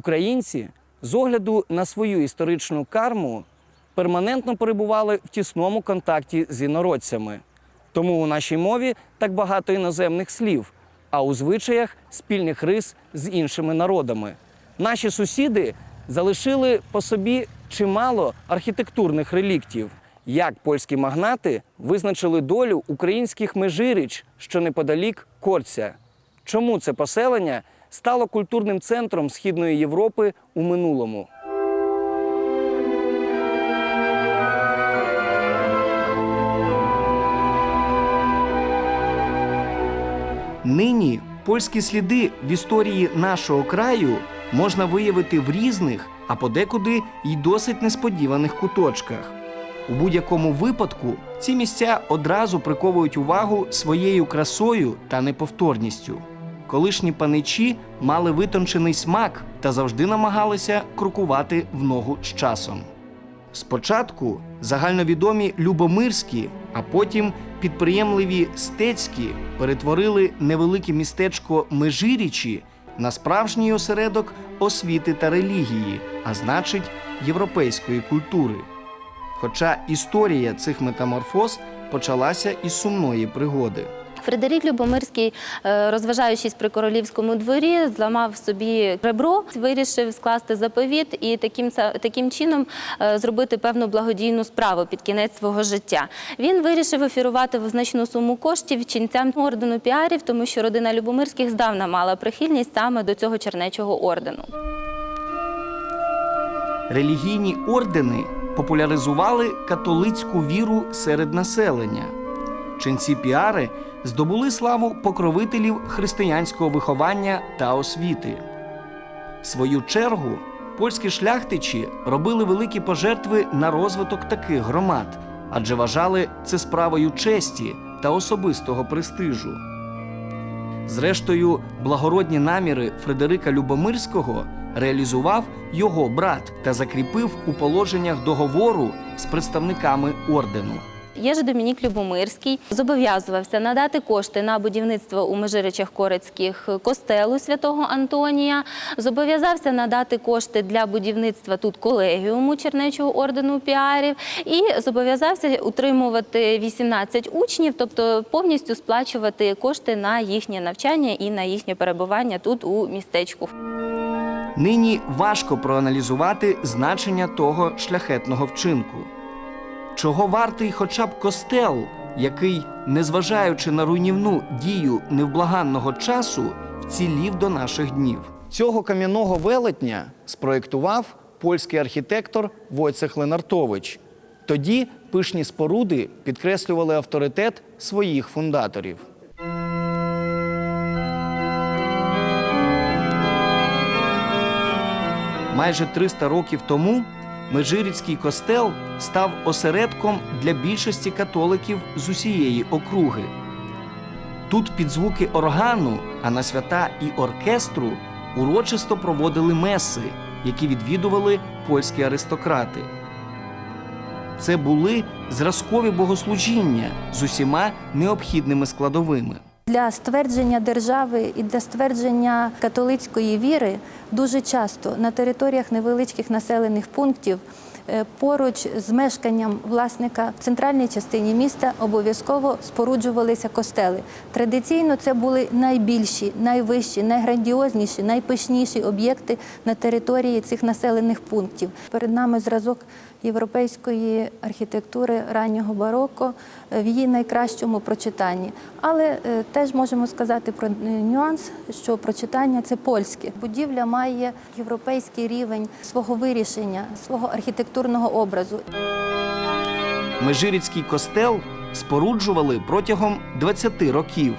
Українці з огляду на свою історичну карму перманентно перебували в тісному контакті з інородцями. Тому у нашій мові так багато іноземних слів, а у звичаях спільних рис з іншими народами. Наші сусіди залишили по собі чимало архітектурних реліктів. Як польські магнати визначили долю українських межиріч, що неподалік Корця. Чому це поселення стало культурним центром Східної Європи у минулому? Нині польські сліди в історії нашого краю можна виявити в різних, а подекуди й досить несподіваних куточках. У будь-якому випадку ці місця одразу приковують увагу своєю красою та неповторністю. Колишні паничі мали витончений смак та завжди намагалися крокувати в ногу з часом. Спочатку загальновідомі Любомирські, а потім підприємливі Стецькі перетворили невелике містечко Межирічі на справжній осередок освіти та релігії, а значить, європейської культури. Хоча історія цих метаморфоз почалася із сумної пригоди. Фредерік Любомирський, е, розважаючись при королівському дворі, зламав собі ребро, вирішив скласти заповіт і таким таким чином е, зробити певну благодійну справу під кінець свого життя. Він вирішив офірувати значну суму коштів ченцям ордену піарів, тому що родина Любомирських здавна мала прихильність саме до цього чернечого ордену. Релігійні ордени популяризували католицьку віру серед населення. Ченці піари здобули славу покровителів християнського виховання та освіти. Свою чергу польські шляхтичі робили великі пожертви на розвиток таких громад, адже вважали це справою честі та особистого престижу. Зрештою, благородні наміри Фредерика Любомирського реалізував його брат та закріпив у положеннях договору з представниками ордену. Єж Домінік Любомирський зобов'язувався надати кошти на будівництво у Межиричах Корицьких костелу святого Антонія. Зобов'язався надати кошти для будівництва тут колегіуму Чернечого ордену піарів і зобов'язався утримувати 18 учнів, тобто повністю сплачувати кошти на їхнє навчання і на їхнє перебування тут у містечку. Нині важко проаналізувати значення того шляхетного вчинку. Чого вартий хоча б костел, який, незважаючи на руйнівну дію невблаганного часу, вцілів до наших днів. Цього кам'яного велетня спроєктував польський архітектор Войцех Ленартович. Тоді пишні споруди підкреслювали авторитет своїх фундаторів. Майже 300 років тому Межирицький костел став осередком для більшості католиків з усієї округи. Тут під звуки органу, а на свята і оркестру урочисто проводили меси, які відвідували польські аристократи. Це були зразкові богослужіння з усіма необхідними складовими. Для ствердження держави і для ствердження католицької віри дуже часто на територіях невеличких населених пунктів е, поруч з мешканням власника в центральній частині міста обов'язково споруджувалися костели. Традиційно це були найбільші, найвищі, найграндіозніші, найпишніші об'єкти на території цих населених пунктів. Перед нами зразок європейської архітектури раннього бароко е, в її найкращому прочитанні. Але е, теж можемо сказати про е, нюанс, що прочитання це польське. Будівля має європейський рівень свого вирішення, свого архітектурного образу. Межирицький костел споруджували протягом 20 років.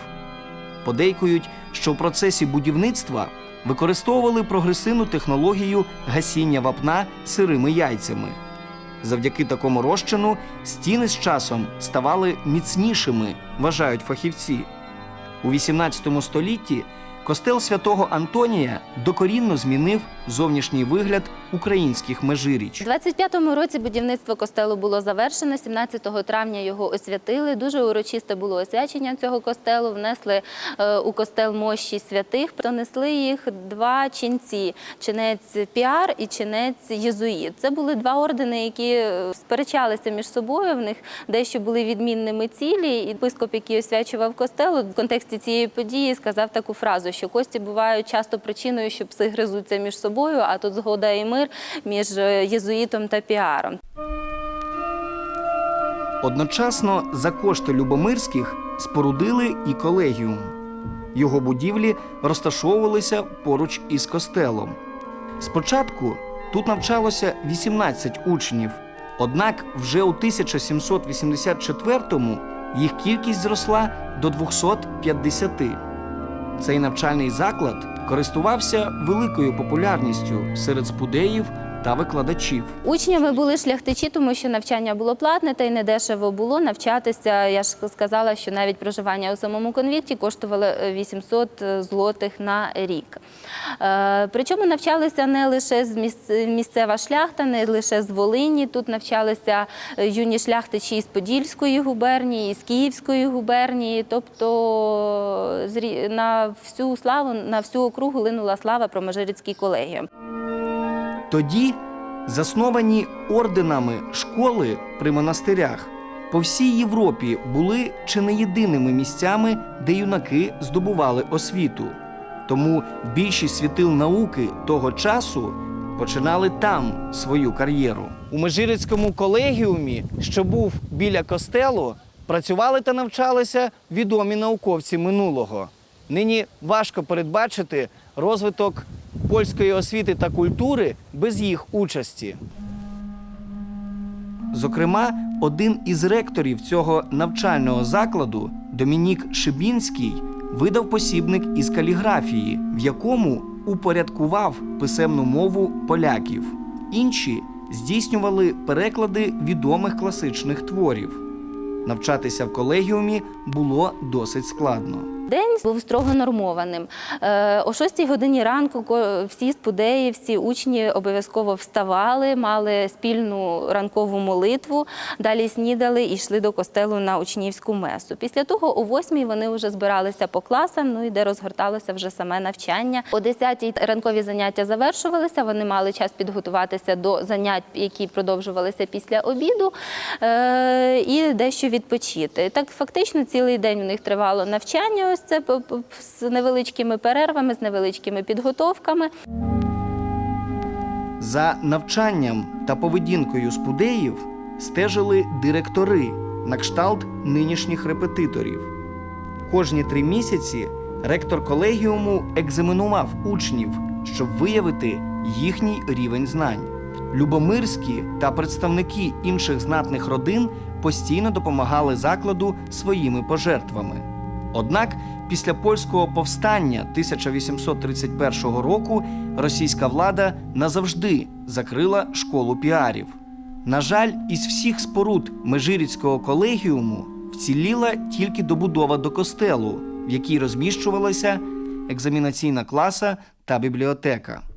Подейкують, що в процесі будівництва використовували прогресивну технологію гасіння вапна сирими яйцями. Завдяки такому розчину стіни з часом ставали міцнішими, вважають фахівці. У XVIII столітті костел святого Антонія докорінно змінив зовнішній вигляд українських межиріч. У 25-му році будівництво костелу було завершено. 17 травня його освятили. Дуже урочисте було освячення цього костелу. Внесли е, у костел мощі святих. Пронесли їх два ченці: чинець Піар і чинець Єзуїт. Це були два ордени, які е, сперечалися між собою. В них дещо були відмінними цілі. І єпископ, який освячував костел, в контексті цієї події сказав таку фразу, що кості бувають часто причиною, що пси гризуться між собою, а тут згода і мир між е, єзуїтом та піаром. Одночасно за кошти Любомирських спорудили і колегіум. Його будівлі розташовувалися поруч із костелом. Спочатку тут навчалося 18 учнів, однак вже у 1784-му їх кількість зросла до 250. Цей навчальний заклад користувався великою популярністю серед спудеїв та викладачів. Учнями були шляхтичі, тому що навчання було платне та й недешево було навчатися. Я ж сказала, що навіть проживання у самому конвікті коштувало е, 800 злотих на рік. Е, Причому навчалися не лише з місц- місцева шляхта, не лише з Волині. Тут навчалися е, юні шляхтичі із Подільської губернії, з Київської губернії. Тобто на всю славу, на всю округу линула слава про Межирицький колегіум. Тоді засновані орденами школи при монастирях по всій Європі були чи не єдиними місцями, де юнаки здобували освіту. Тому більшість світил науки того часу починали там свою кар'єру. У Межирицькому колегіумі, що був біля костелу, працювали та навчалися відомі науковці минулого. Нині важко передбачити розвиток польської освіти та культури без їх участі. Зокрема, один із ректорів цього навчального закладу, Домінік Шибінський, видав посібник із каліграфії, в якому упорядкував писемну мову поляків. Інші здійснювали переклади відомих класичних творів. Навчатися в колегіумі було досить складно. День був строго нормованим. Е, О 6 годині ранку всі спудеї, всі учні обов'язково вставали, мали спільну ранкову молитву, далі снідали і йшли до костелу на учнівську месу. Після того о 8 вони вже збиралися по класам, ну і де розгорталося вже саме навчання. О 10 ранкові заняття завершувалися. Вони мали час підготуватися до занять, які продовжувалися після обіду, е, і дещо відпочити. Так фактично цілий день у них тривало навчання. Це з невеличкими перервами, з невеличкими підготовками. За навчанням та поведінкою спудеїв стежили директори на кшталт нинішніх репетиторів. Кожні три місяці ректор колегіуму екзаменував учнів, щоб виявити їхній рівень знань. Любомирські та представники інших знатних родин постійно допомагали закладу своїми пожертвами. Однак після польського повстання 1831 року російська влада назавжди закрила школу піарів. На жаль, із всіх споруд Межиріцького колегіуму вціліла тільки добудова до костелу, в якій розміщувалася екзамінаційна класа та бібліотека.